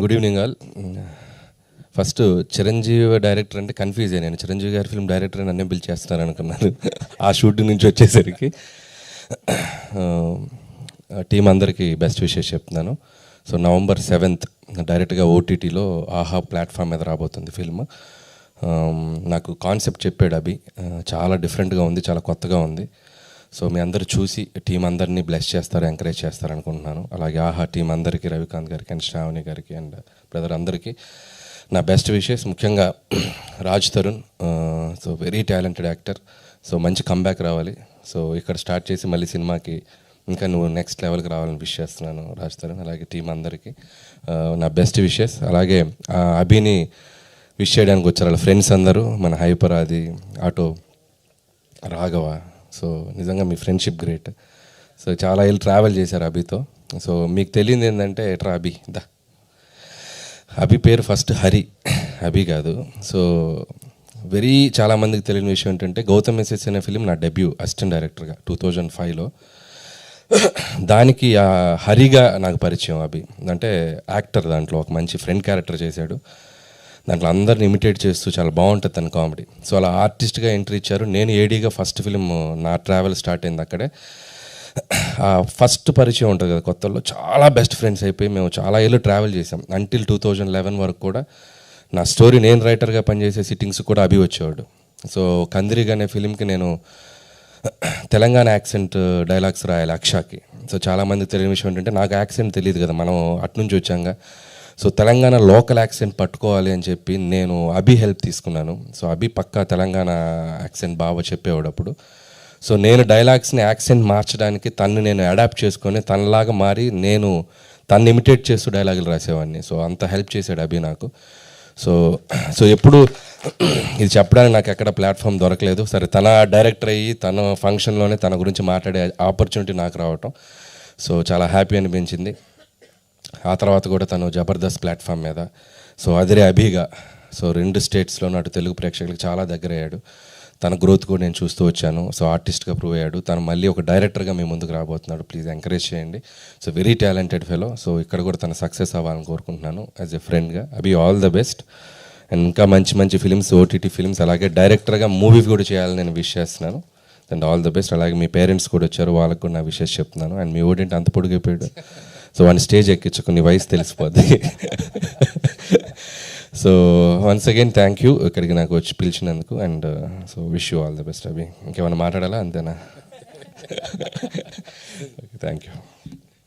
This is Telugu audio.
Good evening all. First Chiranjeevi director అంటే కన్ఫ్యూజ్ అయ్యాను. చిరంజీవి గారి ఫిల్మ్ డైరెక్టర్ అని అన్నీ చేస్తున్నారు అనుకున్నాను. ఆ షూట్ నుంచి వచ్చేసరికి. టీం అందరికీ బెస్ట్ విషెస్ చెప్తున్నాను. సో నవంబర్ సెవెంత్ డైరెక్ట్గా ఓటీటీలో ఆహా ప్లాట్ఫామ్ మీద రాబోతుంది ఫిల్మ్. నాకు కాన్సెప్ట్ చెప్పాడు అభి. చాలా డిఫరెంట్గా ఉంది చాలా కొత్తగా ఉంది. సో మీ అందరు చూసి టీం అందరినీ బ్లెస్ చేస్తారు ఎంకరేజ్ చేస్తారు అనుకుంటున్నాను. అలాగే ఆహా టీం అందరికీ రవికాంత్ గారికి అండ్ శ్రావణి గారికి అండ్ బ్రదర్ అందరికీ నా బెస్ట్ విషెస్ ముఖ్యంగా Raj Tarun so very talented actor so మంచి కంబ్యాక్ రావాలి. సో ఇక్కడ స్టార్ట్ చేసి మళ్ళీ సినిమాకి ఇంకా నువ్వు నెక్స్ట్ లెవెల్కి రావాలని విష్ చేస్తున్నాను రాజ్ తరుణ్. అలాగే టీం అందరికీ నా బెస్ట్ విషెస్ అలాగే ఆ, అభిని విష్ చేయడానికి వచ్చారు వాళ్ళ ఫ్రెండ్స్ అందరూ. మన హైపర్ ఆటో రాఘవ సో నిజంగా మీ ఫ్రెండ్షిప్ గ్రేట్. సో చాలా ఏళ్ళు ట్రావెల్ చేశారు అభితో. సో మీకు తెలియంది ఏంటంటే ఎట్రా అభి? దా. అభి పేరు ఫస్ట్ హరి. అభి కాదు. సో వెరీ చాలామందికి తెలియని విషయం ఏంటంటే గౌతమ్ మెసేజ్ అనే ఫిలిం నా డెబ్యూ అసిస్టెంట్ డైరెక్టర్గా టూ థౌజండ్ ఫైవ్లో. దానికి ఆ హరిగా నాకు పరిచయం అభి. అంటే యాక్టర్ దాంట్లో ఒక మంచి ఫ్రెండ్ క్యారెక్టర్ చేశాడు. దాంట్లో అందరిని ఇమిటేట్ చేస్తూ చాలా బాగుంటుంది తన కామెడీ. సో అలా ఆర్టిస్ట్గా ఎంట్రీ ఇచ్చారు. నేను ఏడీగా ఫస్ట్ ఫిలిం నా ట్రావెల్ స్టార్ట్ అయింది అక్కడే. ఆ ఫస్ట్ పరిచయం ఉంటుంది కదా కొత్తలో. చాలా బెస్ట్ ఫ్రెండ్స్ అయిపోయి మేము చాలా ఏళ్ళు ట్రావెల్ చేసాం అంటిల్ టూ థౌజండ్ లెవెన్ వరకు కూడా నా స్టోరీ నేను రైటర్గా పనిచేసే సిట్టింగ్స్ కూడా అభి వచ్చేవాడు. సో కందిరిగా అనే ఫిలింకి నేను తెలంగాణ యాక్సెంట్ డైలాగ్స్ రాయాలి అక్షాకి. సో చాలామంది తెలియని విషయం ఏంటంటే నాకు యాక్సెంట్ తెలియదు కదా. మనం అట్నుంచి వచ్చాంగా. సో తెలంగాణ లోకల్ యాక్సెంట్ పట్టుకోవాలి అని చెప్పి నేను అభి హెల్ప్ తీసుకున్నాను. సో అభి పక్కా తెలంగాణ యాక్సెంట్ బాగా చెప్పేవాడప్పుడు సో నేను డైలాగ్స్ని యాక్సెంట్ మార్చడానికి తను నేను అడాప్ట్ చేసుకొని తనలాగా మారి నేను తను ఇమిటేట్ చేస్తూ డైలాగులు రాసేవాడిని. సో అంత హెల్ప్ చేశాడు అభి నాకు. సో సో ఎప్పుడు ఇది చెప్పడానికి నాకు ఎక్కడ ప్లాట్ఫామ్ దొరకలేదు. సరే తన డైరెక్టర్ అయ్యి తన ఫంక్షన్లోనే తన గురించి మాట్లాడే ఆపర్చునిటీ నాకు రావటం. సో చాలా హ్యాపీ అనిపించింది. ఆ తర్వాత కూడా తను జబర్దస్త్ ప్లాట్ఫామ్ మీద. సో అదిరే అభిగా. సో రెండు స్టేట్స్లోనూ అటు తెలుగు ప్రేక్షకులకు చాలా దగ్గర అయ్యాడు తన గ్రోత్ కూడా నేను చూస్తూ వచ్చాను. సో ఆర్టిస్ట్గా ప్రూవ్ అయ్యాడు. తను మళ్ళీ ఒక డైరెక్టర్గా మీ ముందుకు రాబోతున్నాడు. ప్లీజ్ ఎంకరేజ్ చేయండి. So very talented fellow. So ఇక్కడ కూడా తన సక్సెస్ అవ్వాలని కోరుకుంటున్నాను యాజ్ ఎ ఫ్రెండ్గా. Abhi all the best. And ఇంకా మంచి మంచి ఫిలిమ్స్ ఓటీటీ ఫిలిమ్స్ అలాగే డైరెక్టర్గా మూవీ కూడా చేయాలని నేను విష్ చేస్తున్నాను. And all the best. అలాగే మీ పేరెంట్స్ కూడా వచ్చారు. వాళ్ళకు కూడా నా విషెస్ చెప్తున్నాను. అండ్ మీ ఓడింటి అంత పొడిగిపోయాడు సో వాడిని స్టేజ్ ఎక్కించుకుని వయసు తెలిసిపోద్ది. So once again thank you ఇక్కడికి నాకు వచ్చి పిలిచినందుకు and so wish you all the best అవి ఇంకేమైనా మాట్లాడాలా? అంతేనా? Thank you